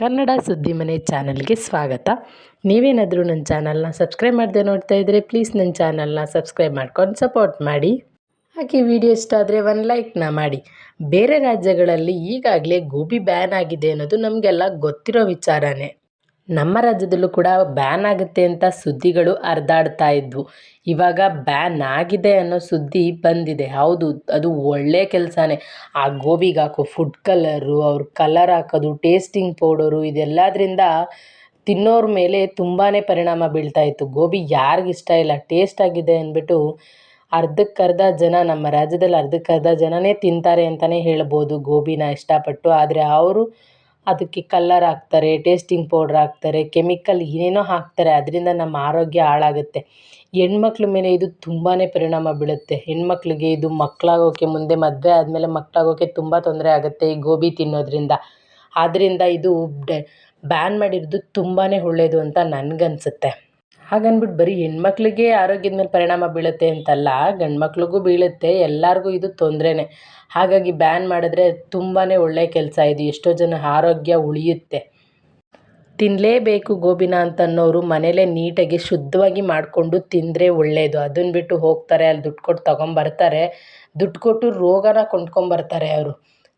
ಕನ್ನಡ ಸುದ್ದಿ ಮನೆ ಚಾನಲ್ಗೆ ಸ್ವಾಗತ. ನೀವೇನಾದರೂ ನನ್ನ ಚಾನಲ್ನ ಸಬ್ಸ್ಕ್ರೈಬ್ ಮಾಡದೆ ನೋಡ್ತಾ ಇದ್ದರೆ ಪ್ಲೀಸ್ ನನ್ನ ಚಾನಲ್ನ ಸಬ್ಸ್ಕ್ರೈಬ್ ಮಾಡ್ಕೊಂಡು ಸಪೋರ್ಟ್ ಮಾಡಿ. ಹಾಗೆ ವಿಡಿಯೋ ಇಷ್ಟ ಆದರೆ ಒಂದು ಲೈಕ್ನ ಮಾಡಿ. ಬೇರೆ ರಾಜ್ಯಗಳಲ್ಲಿ ಈಗಾಗಲೇ ಗೋಬಿ ಬ್ಯಾನ್ ಆಗಿದೆ ಅನ್ನೋದು ನಮಗೆಲ್ಲ ಗೊತ್ತಿರೋ ವಿಚಾರನೇ. ನಮ್ಮ ರಾಜ್ಯದಲ್ಲೂ ಕೂಡ ಬ್ಯಾನ್ ಆಗುತ್ತೆ ಅಂತ ಸುದ್ದಿಗಳು ಹರಿದಾಡ್ತಾ ಇದ್ವು. ಇವಾಗ ಬ್ಯಾನ್ ಆಗಿದೆ ಅನ್ನೋ ಸುದ್ದಿ ಬಂದಿದೆ. ಹೌದು, ಅದು ಒಳ್ಳೆಯ ಕೆಲಸನೇ. ಆ ಗೋಬಿಗೆ ಹಾಕೋ ಫುಡ್ ಕಲರು ಅವ್ರ ಕಲರ್ ಹಾಕೋದು ಟೇಸ್ಟಿಂಗ್ ಪೌಡರು ಇದೆಲ್ಲದರಿಂದ ತಿನ್ನೋರ ಮೇಲೆ ತುಂಬಾ ಪರಿಣಾಮ ಬೀಳ್ತಾ ಇತ್ತು. ಗೋಬಿ ಯಾರಿಗಿಷ್ಟ ಇಲ್ಲ ಟೇಸ್ಟ್ ಆಗಿದೆ ಅಂದ್ಬಿಟ್ಟು ಅರ್ಧಕ್ಕರ್ಧ ಜನ, ನಮ್ಮ ರಾಜ್ಯದಲ್ಲಿ ಅರ್ಧಕ್ಕರ್ಧ ಜನನೇ ತಿಂತಾರೆ ಅಂತಲೇ ಹೇಳ್ಬೋದು ಗೋಬಿನ ಇಷ್ಟಪಟ್ಟು. ಆದರೆ ಅವರು ಅದಕ್ಕೆ ಕಲ್ಲರ್ ಹಾಕ್ತಾರೆ ಟೇಸ್ಟಿಂಗ್ ಪೌಡ್ರ್ ಹಾಕ್ತಾರೆ ಕೆಮಿಕಲ್ ಏನೇನೋ ಹಾಕ್ತಾರೆ, ಅದರಿಂದ ನಮ್ಮ ಆರೋಗ್ಯ ಹಾಳಾಗುತ್ತೆ. ಹೆಣ್ಮಕ್ಳ ಮೇಲೆ ಇದು ತುಂಬಾ ಪರಿಣಾಮ ಬೀಳುತ್ತೆ. ಹೆಣ್ಮಕ್ಳಿಗೆ ಇದು ಮಕ್ಕಳಾಗೋಕ್ಕೆ ಮುಂದೆ ಮದುವೆ ಆದಮೇಲೆ ಮಕ್ಕಳಾಗೋಕ್ಕೆ ತುಂಬ ತೊಂದರೆ ಆಗುತ್ತೆ ಈ ಗೋಬಿ ತಿನ್ನೋದ್ರಿಂದ. ಆದ್ದರಿಂದ ಇದು ಬ್ಯಾನ್ ಮಾಡಿರೋದು ತುಂಬಾ ಒಳ್ಳೆಯದು ಅಂತ ನನಗನ್ಸುತ್ತೆ. ಹಾಗನ್ಬಿಟ್ಟು ಬರೀ ಹೆಣ್ಮಕ್ಳಿಗೆ ಆರೋಗ್ಯದ ಮೇಲೆ ಪರಿಣಾಮ ಬೀಳುತ್ತೆ ಅಂತಲ್ಲ ಗಂಡು ಮಕ್ಳಿಗೂ ಬೀಳುತ್ತೆ, ಎಲ್ಲರಿಗೂ ಇದು ತೊಂದರೆನೇ. ಹಾಗಾಗಿ ಬ್ಯಾನ್ ಮಾಡಿದ್ರೆ ತುಂಬಾ ಒಳ್ಳೆಯ ಕೆಲಸ ಇದು, ಎಷ್ಟೋ ಜನ ಆರೋಗ್ಯ ಉಳಿಯುತ್ತೆ. ತಿನ್ನಲೇಬೇಕು ಗೋಬಿನ ಅಂತ ಅನ್ನೋರು ಮನೇಲೇ ನೀಟಾಗಿ ಶುದ್ಧವಾಗಿ ಮಾಡಿಕೊಂಡು ತಿಂದರೆ ಒಳ್ಳೆಯದು ಅದನ್ನು ಬಿಟ್ಟು ಹೋಗ್ತಾರೆ, ಅಲ್ಲಿ ದುಡ್ಡು ಕೊಟ್ಟು ತೊಗೊಂಬರ್ತಾರೆ. ದುಡ್ಡು ಕೊಟ್ಟು ರೋಗನ ಕೊಂಡ್ಕೊಂಬರ್ತಾರೆ ಅವರು.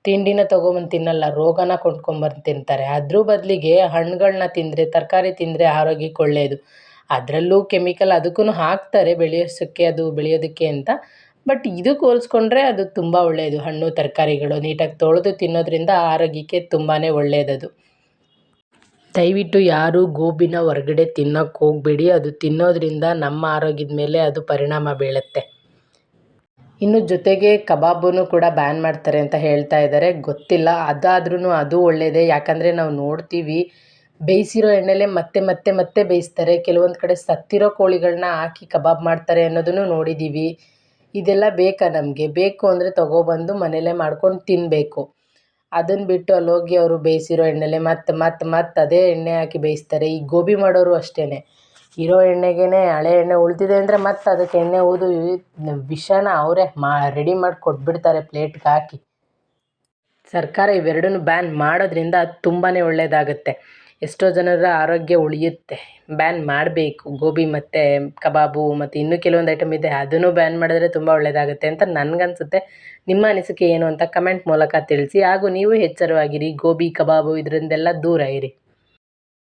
ತಿಂಡಿನ ತೊಗೊಂಬಂದು ತಿನ್ನಲ್ಲ, ರೋಗನ ಕೊಂಡ್ಕೊಂಬಂದು ತಿಂತಾರೆ. ಅದ್ರ ಬದಲಿಗೆ ಹಣ್ಣುಗಳನ್ನ ತಿಂದರೆ, ತರಕಾರಿ ತಿಂದರೆ ಆರೋಗ್ಯಕ್ಕೆ ಒಳ್ಳೆಯದು ಅದರಲ್ಲೂ ಕೆಮಿಕಲ್ ಅದಕ್ಕೂ ಹಾಕ್ತಾರೆ ಬೆಳೆಯೋಸಕ್ಕೆ, ಅದು ಬೆಳೆಯೋದಕ್ಕೆ ಅಂತ. ಬಟ್ ಇದಕ್ಕೆ ಹೋಲಿಸ್ಕೊಂಡ್ರೆ ಅದು ತುಂಬ ಒಳ್ಳೆಯದು ಹಣ್ಣು, ತರಕಾರಿಗಳು ನೀಟಾಗಿ ತೊಳೆದು ತಿನ್ನೋದ್ರಿಂದ ಆರೋಗ್ಯಕ್ಕೆ ತುಂಬಾ ಒಳ್ಳೆಯದದು ದಯವಿಟ್ಟು ಯಾರೂ ಗೋಬಿನ ಹೊರ್ಗಡೆ ತಿನ್ನೋಕ್ಕೆ ಹೋಗಬೇಡಿ. ಅದು ತಿನ್ನೋದ್ರಿಂದ ನಮ್ಮ ಆರೋಗ್ಯದ ಮೇಲೆ ಅದು ಪರಿಣಾಮ ಬೀಳುತ್ತೆ. ಇನ್ನು ಜೊತೆಗೆ ಕಬಾಬನ್ನು ಕೂಡ ಬ್ಯಾನ್ ಮಾಡ್ತಾರೆ ಅಂತ ಹೇಳ್ತಾ ಇದ್ದಾರೆ. ಗೊತ್ತಿಲ್ಲ. ಅದಾದ್ರೂ ಅದು ಒಳ್ಳೆಯದೇ ಯಾಕಂದರೆ ನಾವು ನೋಡ್ತೀವಿ. ಬೇಯಿಸಿರೋ ಎಣ್ಣೆಲೇ ಮತ್ತೆ ಮತ್ತೆ ಮತ್ತೆ ಬೇಯಿಸ್ತಾರೆ. ಕೆಲವೊಂದು ಕಡೆ ಸತ್ತಿರೋ ಕೋಳಿಗಳನ್ನ ಹಾಕಿ ಕಬಾಬ್ ಮಾಡ್ತಾರೆ ಅನ್ನೋದನ್ನು ನೋಡಿದ್ದೀವಿ ಇದೆಲ್ಲ ಬೇಕಾ ನಮಗೆ? ಬೇಕು ಅಂದರೆ ತೊಗೊಬಂದು ಮನೆಯಲ್ಲೇ ಮಾಡ್ಕೊಂಡು ತಿನ್ನಬೇಕು ಅದನ್ನು ಬಿಟ್ಟು ಅಲ್ಲಿ ಹೋಗಿ ಅವರು ಬೇಯಿಸಿರೋ ಎಣ್ಣೆಲೆ ಮತ್ತೆ ಮತ್ತೆ ಮತ್ತೆ ಅದೇ ಎಣ್ಣೆ ಹಾಕಿ ಬೇಯಿಸ್ತಾರೆ. ಈ ಗೋಬಿ ಮಾಡೋರು ಅಷ್ಟೇ ಇರೋ ಎಣ್ಣೆಗೇ ಹಳೆ ಎಣ್ಣೆ ಉಳಿದಿದೆ ಅಂದರೆ ಮತ್ತೆ ಅದಕ್ಕೆ ಎಣ್ಣೆ ಊದು ವಿಷನ ಅವರೇ ಮಾ ರೆಡಿ ಮಾಡಿ ಕೊಟ್ಬಿಡ್ತಾರೆ ಪ್ಲೇಟ್ಗೆ ಹಾಕಿ. ಸರ್ಕಾರ ಇವೆರಡನ್ನೂ ಬ್ಯಾನ್ ಮಾಡೋದ್ರಿಂದ ತುಂಬಾ ಒಳ್ಳೆಯದಾಗುತ್ತೆ ಎಷ್ಟೋ ಜನರ ಆರೋಗ್ಯ ಉಳಿಯುತ್ತೆ. ಬ್ಯಾನ್ ಮಾಡಬೇಕು. ಗೋಬಿ ಮತ್ತು ಕಬಾಬು ಮತ್ತು ಇನ್ನೂ ಕೆಲವೊಂದು ಐಟಮ್ ಇದೆ, ಅದನ್ನು ಬ್ಯಾನ್ ಮಾಡಿದ್ರೆ ತುಂಬ ಒಳ್ಳೆಯದಾಗುತ್ತೆ ಅಂತ ನನಗನ್ಸುತ್ತೆ. ನಿಮ್ಮ ಅನಿಸಿಕೆ ಏನು ಅಂತ ಕಮೆಂಟ್ ಮೂಲಕ ತಿಳಿಸಿ. ಹಾಗೂ ನೀವು ಎಚ್ಚರವಾಗಿರಿ. ಗೋಬಿ, ಕಬಾಬು ಇದರಿಂದೆಲ್ಲ ದೂರ ಇರಿ.